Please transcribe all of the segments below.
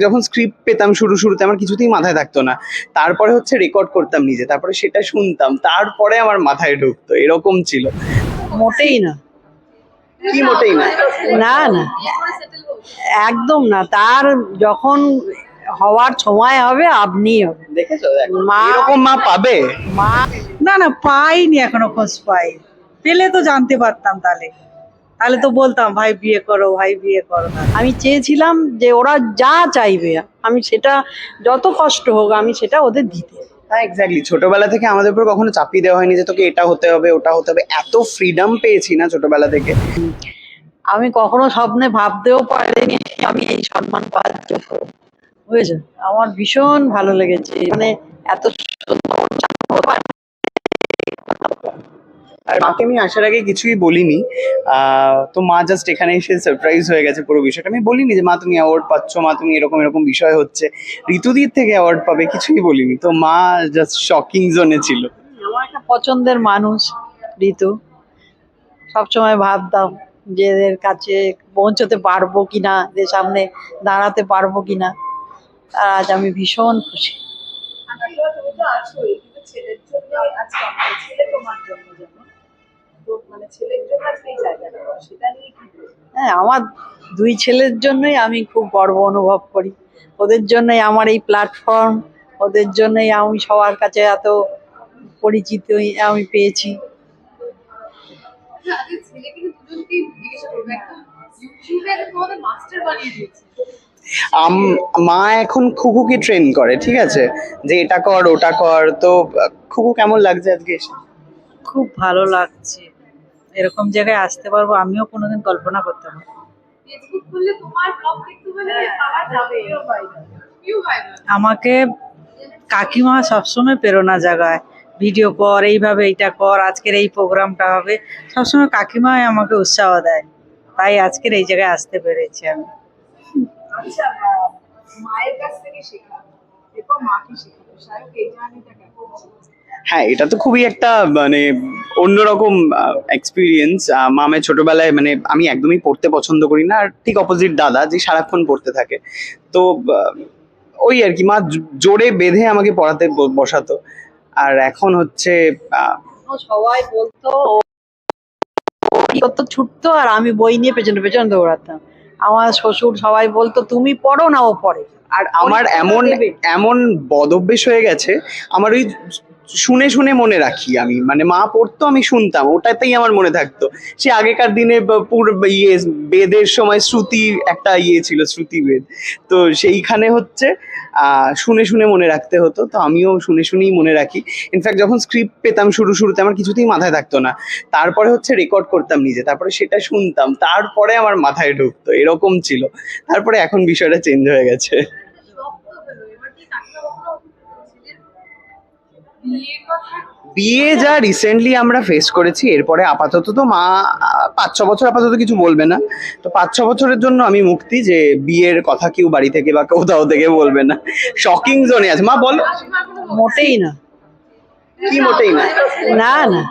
যখন স্ক্রিপ্ট পেতাম শুরু শুরুতে আমার কিছুতেই মাথায় থাকতো না। তারপরে হচ্ছে রেকর্ড করতাম নিজে তারপরে সেটা শুনতাম তারপরে আমার মাথায় ঢুকতো এরকম ছিল। মোটেই না। কি মোটেই না? না না। একদম না তার যখন হওয়ার সময় হবে আপনি হবে। দেখেছ? মা- এরকম মা পাবে? মা না না পাইনি এখনও খোঁজ পাই। পেলে তো জানতে পারতাম তাহলে। তাহলে তো বলতাম ভাই বিয়ে করো ভাই বিয়ে করো আমি চেয়েছিলাম যে ওরা যা চাইবে আমি সেটা যত কষ্ট হোক আমি সেটা ওদের দিতে। হ্যাঁ এক্স্যাক্টলি ছোটবেলা থেকে আমাদের উপর কখনো চাপিয়ে দেওয়া হয়নি যে তোকে এটা হতে হবে ওটা হতে হবে। এত ফ্রিডম পেয়েছি না ছোটবেলা থেকে। আমি কখনো স্বপ্নে ভাবতেও পারিনি আমি এই সম্মান পাওয়ার যোগ্য। বুঝেছ আমার ভীষণ ভালো লেগেছে। মানে এত আর মাকে আমি আসার আগে কিছুই বলিনি। আহ, তো মা জাস্ট এখানে এসে সারপ্রাইজ হয়ে গেছে পুরো বিষয়টা। আমি বলিনি যে মা তুমি অ্যাওয়ার্ড পাচ্ছ মা তুমি এরকম এরকম বিষয় হচ্ছে। ঋতুদির থেকে অ্যাওয়ার্ড পাবে কিছুই বলিনি। তো মা জাস্ট শকিং জোনে ছিল। আমার একটা পছন্দের মানুষ ঋতু। সবসময় ভাবতাম যে এদের কাছে পৌঁছতে পারব কিনা এদের সামনে দাঁড়াতে পারব কিনা। আর আজ আমি ভীষণ খুশি। কিন্তু ছেলের জন্য ছেলে তোমার জন্য মানে ছেলের জন্য আজকে এই জায়গাটা সেটা নিয়ে কি হ্যাঁ আমার দুই ছেলের জন্যই আমি খুব গর্ব অনুভব করি। ওদের জন্যই আমার এই প্ল্যাটফর্ম ওদের জন্যই আমি সবার কাছে এত পরিচিত আমি পেয়েছি। আচ্ছা, দিয়েছে। আম- মা এখন খুকুকে ট্রেন করে ঠিক আছে? যে এটা কর ওটা কর তো খুকু কেমন লাগছে আজকে খুব ভালো লাগছে। এরকম জায়গায় আসতে পারব আমিও কোনোদিন কল্পনা করতে পারি ফেসবুক খুললে তোমার ব্লগ কিন্তু পাওয়া যাবে। কেউ হয় আমাকে কাকিমা সবসময় প্রেরণা জাগায় ভিডিও কর এইভাবে এইটা কর আজকের এই প্রোগ্রামটা হবে। সবসময় কাকিমাই আমাকে উৎসাহ দেয় তাই আজকের এই জায়গায় আসতে পেরেছি আমি। আচ্ছা মায়ের কাছ থেকে শেখা। এরপর মাকে শেখাবো? সায়ক এই জার্নিটা কেমন ছিল? হ্যাঁ এটা তো খুবই একটা মানে অন্যরকম এক্সপিরিয়েন্স মামের ছোটবেলায় মানে আমি একদমই পড়তে পছন্দ করি না আর ঠিক অপোজিট দাদা যে সারাক্ষণ পড়তে থাকে। তো ওই আর কি মা জোরে বেঁধে আমাকে পড়াতে বসাতো। আর এখন হচ্ছে সবাই বলতো ও ও কি করতো ছুটতো আর আমি বই নিয়ে পেছনে পেছনে দৌড়াতাম। আমার শ্বশুর সবাই বলতো তুমি পড়ো না ও পড়ে। আর আমার এমন এমন বদভ্যেস হয়ে গেছে আমার ওই শুনে শুনে মনে রাখি আমি। মানে মা পড়তো, আমি শুনতাম। ওটাতেই আমার মনে থাকতো। সে আগেকার দিনে ইয়ে বেদের সময় শ্রুতি একটা ইয়ে ছিল শ্রুতি বেদ তো সেইখানে হচ্ছে শুনে শুনে মনে রাখতে হতো। তো আমিও শুনে শুনেই মনে রাখি। ইনফ্যাক্ট যখন স্ক্রিপ্ট পেতাম শুরু শুরুতে, আমার কিছুতেই মাথায় থাকতো না। তারপরে হচ্ছে রেকর্ড করতাম নিজে। তারপরে সেটা শুনতাম। তারপরে আমার মাথায় ঢুকতো। এরকম ছিল। তারপরে এখন বিষয়টা চেঞ্জ হয়ে গেছে। বিয়ে যা রিসেন্টলি আমরা ফেস করেছি এরপরে আপাতত তো মা পাঁচ ছ বছর আপাতত কিছু বলবে না। তো পাঁচ ছ বছরের জন্য আমি মুক্তি যে বিয়ের কথা কেউ বাড়ি থেকে বা কোথাও থেকে বলবে না। শকিং জোনে আছে। মা বলো। মোটেই না। কি মোটেই না? না না।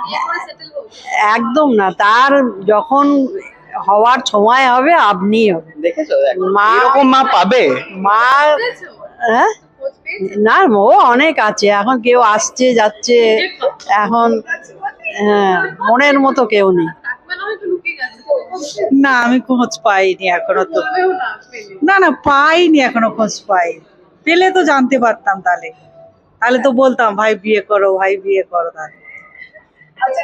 একদম না। তার যখন হওয়ার সময় হবে আপনি হবে। দেখেছ? মা- এরকম মা পাবে। মা হ্যাঁ? না ও অনেক আছে এখন কেউ আসছে যাচ্ছে এখন হ্যাঁ মনের মতো কেউ নেই। না আমি খোঁজ পাইনি এখনও তো। না না না পাইনি এখনও খোঁজ পাই। পেলে তো জানতে পারতাম তাহলে। তাহলে তো বলতাম ভাই বিয়ে করো ভাই বিয়ে করো তাহলে। আচ্ছা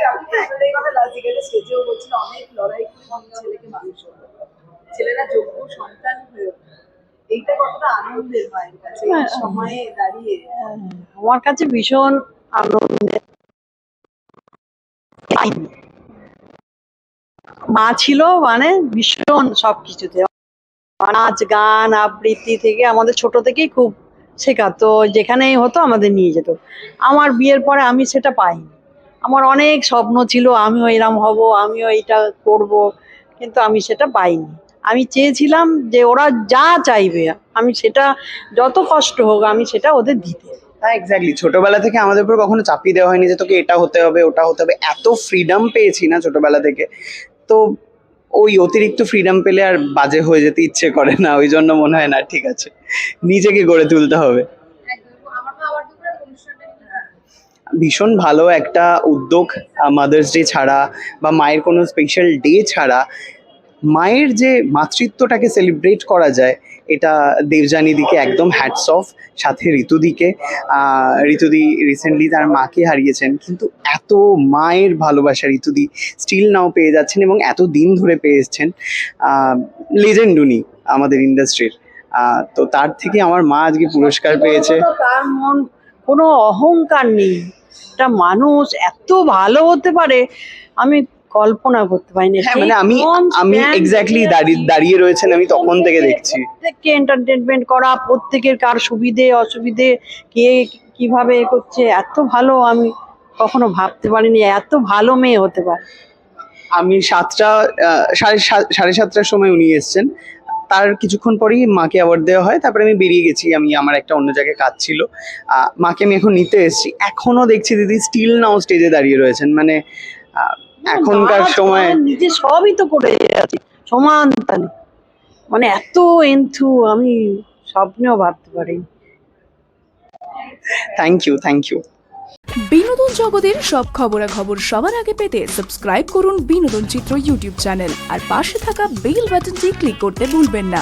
ছেলেরা যোগ্য সন্তান হয়ে। এইটা কতটা আনন্দের মায়ের কাছে সময়ে দাঁড়িয়ে? আমার কাছে ভীষণ আনন্দের। মা ছিল মানে ভীষণ সবকিছুতে। নাচ গান আবৃত্তি থেকে আমাদের ছোট থেকেই খুব শেখাতো যেখানেই হতো আমাদের নিয়ে যেত। আমার বিয়ের পরে আমি সেটা পাইনি। আমার অনেক স্বপ্ন ছিল আমিও এরম হব আমিও এইটা করব কিন্তু আমি সেটা পাইনি। আমি চেয়েছিলাম যে ওরা যা চাইবে, আমি সেটা যত কষ্ট হোক, আমি সেটা ওদের দিতে। হ্যাঁ এক্স্যাক্টলি ছোটবেলা থেকে আমাদের উপর কখনো চাপিয়ে দেওয়া হয়নি যে তোকে এটা হতে হবে, ওটা হতে হবে। এত ফ্রিডম পেয়েছি না ছোটবেলা থেকে। তো ওই অতিরিক্ত ফ্রিডম পেলে আর বাজে হয়ে যেতে ইচ্ছে করে না, ওই জন্য মনে হয় না, ঠিক আছে। নিজেকে গড়ে তুলতে হবে। ভীষণ ভালো একটা উদ্যোগ মাদার্স ডে ছাড়া বা মায়ের কোনো স্পেশাল ডে ছাড়া মায়ের যে মাতৃত্বটাকে সেলিব্রেট করা যায়, এটা দেবযানী দিকে একদম হ্যাটস অফ সাথে ঋতুদিকে। ঋতুদি রিসেন্টলি তার মাকে হারিয়েছেন, কিন্তু এত মায়ের ভালোবাসা ঋতুদি স্টিল নাও পেয়ে যাচ্ছেন এবং এত দিন ধরে পেয়ে এসছেন লেজেন্ড উনি আমাদের ইন্ডাস্ট্রির তো তার থেকে আমার মা আজকে পুরস্কার পেয়েছে। তার মন, কোনো অহংকার নেই। একটা মানুষ এত ভালো হতে পারে, আমি কল্পনা করতে পারিনি। হ্যাঁ মানে আমি আমি এক্স্যাক্টলি দাঁড়িয়ে দাঁড়িয়ে রয়েছেন আমি তখন থেকে দেখছি। প্রত্যেককে এন্টারটেনমেন্ট করা প্রত্যেকের কার সুবিধে অসুবিধে কে কীভাবে এ করছে এত ভালো আমি কখনো ভাবতে পারিনি এত ভালো মেয়ে হতে পারে। আমি সাতটা সাড়ে সাড়ে সাতটার সময় উনি এসছেন। তার কিছুক্ষণ পরেই মাকে অ্যাওয়ার্ড দেওয়া হয় তারপরে আমি বেরিয়ে গেছি আমি আমার একটা অন্য জায়গায় কাজ ছিল। মাকে আমি এখন নিতে এসেছি। এখনও দেখছি দিদি স্টিল নাও স্টেজে দাঁড়িয়ে রয়েছেন। মানে এখনকার সময় নিজে সবই তো করে আছে সমান তালে। মানে এত এন্থু আমি স্বপ্নেও ভাবতে পারি থ্যাংক ইউ থ্যাংক ইউ বিনোদন জগতের সব খবরাখবর সবার আগে পেতে সাবস্ক্রাইব করুন বিনোদন চিত্র ইউটিউব চ্যানেল আর পাশে থাকা বেল বাটনটি ক্লিক করতে ভুলবেন না।